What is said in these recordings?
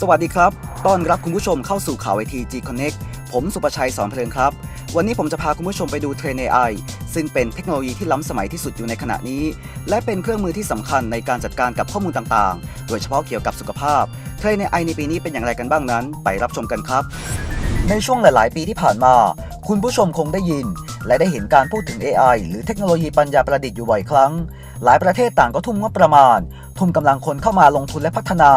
สวัสดีครับ ต้อนรับคุณผู้ชมเข้าสู่ข่าวไอที G Connect ผมสุประชัยสอนเพลินครับ วันนี้ผมจะพาคุณผู้ชมไปดูเทรน AI ซึ่งเป็นเทคโนโลยีที่ล้ำสมัยที่สุดอยู่ในขณะนี้ และเป็นเครื่องมือที่สำคัญในการจัดการกับข้อมูลต่างๆ โดยเฉพาะเกี่ยวกับสุขภาพ เทรน AI ในปีนี้เป็นอย่างไรกันบ้างนั้น ไปรับชมกันครับ ในช่วงหลาย ๆ ปีที่ผ่านมา คุณผู้ชมคงได้ยิน และได้เห็นการพูดถึง AI หรือเทคโนโลยีปัญญาประดิษฐ์อยู่บ่อยครั้ง หลายประเทศต่างก็ทุ่มงบประมาณ ทุ่มกำลังคนเข้ามาลงทุนและพัฒนา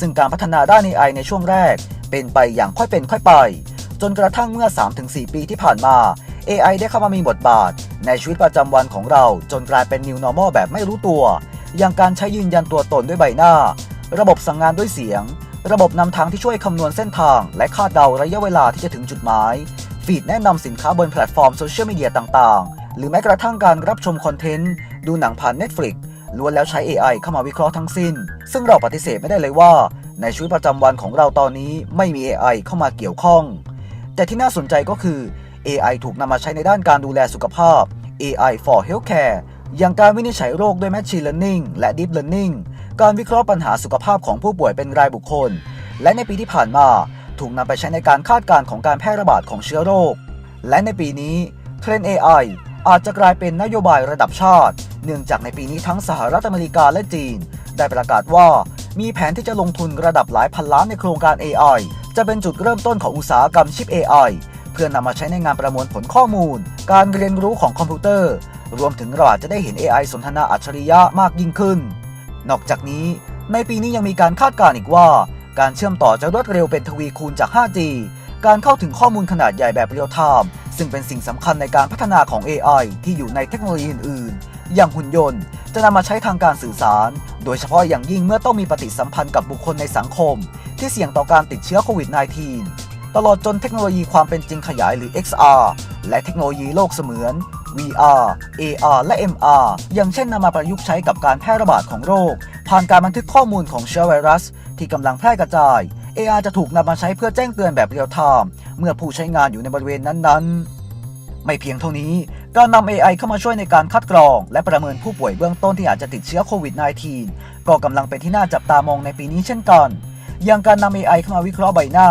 ซึ่งการพัฒนาด้าน AI ในช่วงแรก เป็นไปอย่างค่อยเป็นค่อยไป จนกระทั่งเมื่อ 3-4 ปีที่ผ่านมา AI ได้เข้ามามีบทบาท ในชีวิตประจำวันของเรา จนกลายเป็น New Normal แบบไม่รู้ตัว อย่างการใช้ยืนยันตัวตนด้วยใบหน้า ระบบสั่งงานด้วยเสียง ระบบนำทางที่ช่วยคำนวณเส้นทาง และคาดเดาระยะเวลาที่จะถึงจุดหมาย ฟีดแนะนำสินค้าบนแพลตฟอร์มโซเชียลมีเดียต่างๆ หรือแม้กระทั่งการรับชมคอนเทนต์ ดูหนังผ่าน Netflix ล้วนแล้วใช้ AI เข้ามาวิเคราะห์ทั้งสิ้น ซึ่งเราปฏิเสธไม่ได้เลยว่า ในชีวิตประจำวันของเราตอนนี้ไม่มี AI เข้ามาเกี่ยวข้อง แต่ที่น่าสนใจก็คือ AI ถูกนำมาใช้ในด้านการดูแลสุขภาพ AI for Healthcare อย่างการวินิจฉัยโรคด้วย Machine Learning และ Deep Learning การวิเคราะห์ปัญหาสุขภาพของผู้ป่วยเป็นรายบุคคล และในปีที่ผ่านมาถูกนำไปใช้ในการคาดการณ์ของการแพร่ระบาดของเชื้อโรค และในปีนี้เทรนด์ AI อาจจะกลายเป็นนโยบายระดับชาติ เนื่องจากในปีนี้ทั้งสหรัฐอเมริกาและจีน ได้ประกาศว่ามีแผนที่จะลงทุนระดับหลายพันล้านในโครงการ AI จะเป็นจุดเริ่มต้นของอุตสาหกรรมชิป AI เพื่อนำมาใช้ในงานประมวลผลข้อมูล การเรียนรู้ของคอมพิวเตอร์ รวมถึงเราอาจจะได้เห็น AI สนทนาอัจฉริยะมากยิ่งขึ้น นอกจากนี้ ในปีนี้ยังมีการคาดการณ์อีกว่า การเชื่อมต่อจะรวดเร็วเป็นทวีคูณจาก 5G การเข้าถึงข้อมูลขนาดใหญ่แบบเรียลไทม์ ซึ่งเป็นสิ่งสำคัญในการพัฒนาของ AI ที่อยู่ในเทคโนโลยีอื่นๆ อย่างหุ่นยนต์ จะนำมาใช้ทางการสื่อสาร โดยเฉพาะอย่างยิ่งเมื่อต้องมีปฏิสัมพันธ์กับบุคคลในสังคม ที่เสี่ยงต่อการติดเชื้อโควิด -19 ตลอดจนเทคโนโลยีความเป็นจริงขยายหรือ XR และเทคโนโลยีโลกเสมือน VR AR และ MR อย่างเช่นนำมาประยุกต์ใช้กับการแพร่ระบาดของโรค ผ่านการบันทึกข้อมูลของเชื้อไวรัส ที่กำลังแพร่กระจาย AR จะถูกนำมาใช้เพื่อแจ้งเตือนแบบเรียลไทม์เมื่อผู้ใช้งานอยู่ในบริเวณนั้นๆ ไม่เพียงเท่านี้ การนำ AI เข้ามาช่วยในการคัดกรอง และประเมินผู้ป่วยเบื้องต้นที่อาจจะติดเชื้อโควิด -19 ก็กำลังเป็นที่น่าจับตามองในปีนี้เช่นกัน อย่างการนำ AI เข้ามาวิเคราะห์ใบหน้า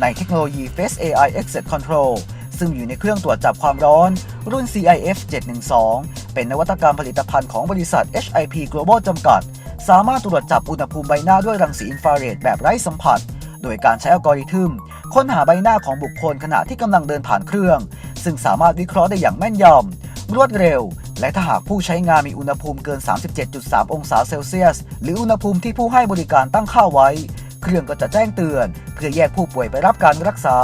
ในเทคโนโลยี Face AI Access Control ซึ่งอยู่ในเครื่องตรวจจับความร้อน รุ่น CIF 712 เป็นนวัตกรรมผลิตภัณฑ์ของบริษัท HIP Global จำกัด สามารถตรวจจับอุณหภูมิใบหน้าด้วยรังสีอินฟราเรดแบบไร้สัมผัส โดยการใช้อัลกอริทึมค้นหาใบหน้าของบุคคลขณะที่กำลังเดินผ่านเครื่อง ซึ่งสามารถวิเคราะห์ได้อย่างแม่นยำรวดเร็ว และถ้าหากผู้ใช้งานมีอุณหภูมิเกิน 37.3 องศาเซลเซียส หรืออุณหภูมิที่ผู้ให้บริการตั้งค่าไว้ เครื่องก็จะแจ้งเตือน เพื่อแยกผู้ป่วยไปรับการรักษา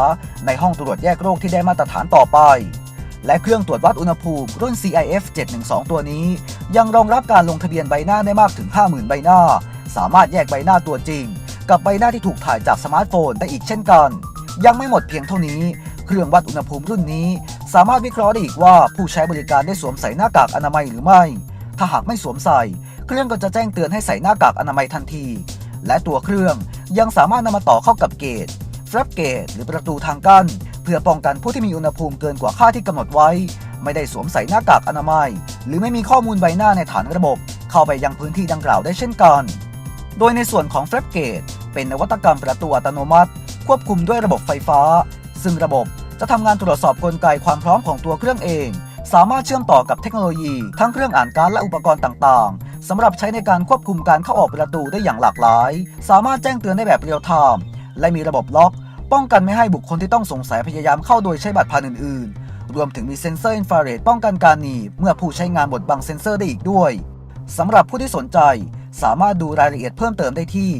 ในห้องตรวจแยกโรคที่ได้มาตรฐานต่อไปและเครื่องตรวจวัดอุณหภูมิรุ่น CIF 712 ตัวนี้ ยังรองรับการลงทะเบียนใบหน้าได้มากถึง 50,000 ใบหน้า สามารถแยกใบหน้าตัวจริง กับใบหน้าที่ถูกถ่ายจากสมาร์ทโฟนได้อีกเช่นกัน ยังไม่หมดเพียงเท่านี้ เครื่องวัดอุณหภูมิรุ่นนี้ สามารถวิเคราะห์ได้อีกว่าผู้ใช้บริการได้สวมใส่หน้ากากอนามัยหรือไม่ ถ้าหากไม่สวมใส่ เครื่องก็จะแจ้งเตือนให้ใส่หน้ากากอนามัยทันที และตัวเครื่องยังสามารถนำมาต่อเข้ากับเกตฟลับเกตหรือประตูทางกั้นเพื่อป้องกันผู้ที่มีอุณหภูมิเกินกว่าค่าที่กำหนดไว้ ไม่ได้สวมใส่หน้ากากอนามัย หรือไม่มีข้อมูลใบหน้าในฐานระบบ เข้าไปยังพื้นที่ดังกล่าวได้เช่นกัน โดยในส่วนของ f l a p g a t e เป็นนวัตกรรมประตูอัตโนมัติ ควบคุมด้วยระบบไฟฟ้า ซึ่งระบบจะทำงานตรวจสอบกลไกความพร้อมของตัวเครื่องเอง สามารถเชื่อมต่อกับเทคโนโลยี ทั้งเครื่องอ่านการ์ดและอุปกรณ์ต่างๆสำหรับใช้ในการควบคุมการเข้าออกประตูได้อย่างหลากหลาย สามารถแจ้งเตือนได้แบบเรียลไทม์และมีระบบล็อก ป้องกันไม่ให้บุคคลที่ต้องสงสัยพยายามเข้าโดยใช้บัตรผ่านอื่นๆ รวมถึงมีเซ็นเซอร์อินฟราเรดป้องกันการหนีบเมื่อผู้ใช้งานบดบังเซ็นเซอร์ได้อีกด้วยสำหรับผู้ที่สนใจสามารถดูรายละเอียดเพิ่มเติมได้ที่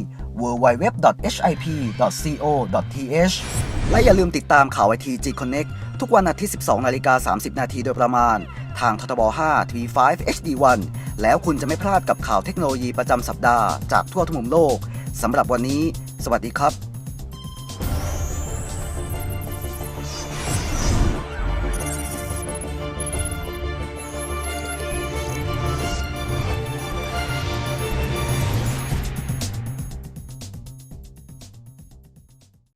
www.hip.co.th และอย่าลืมติดตามข่าวไอที G Connect ทุกวันอาทิตย์ 12 นาฬิกา 30 นาทีโดยประมาณ ทางททบ 5 TV5 HD1 แล้วคุณจะไม่พลาดกับข่าวเทคโนโลยีประจำสัปดาห์จากทั่วทุกมุมโลกสำหรับวันนี้ สวัสดีครับ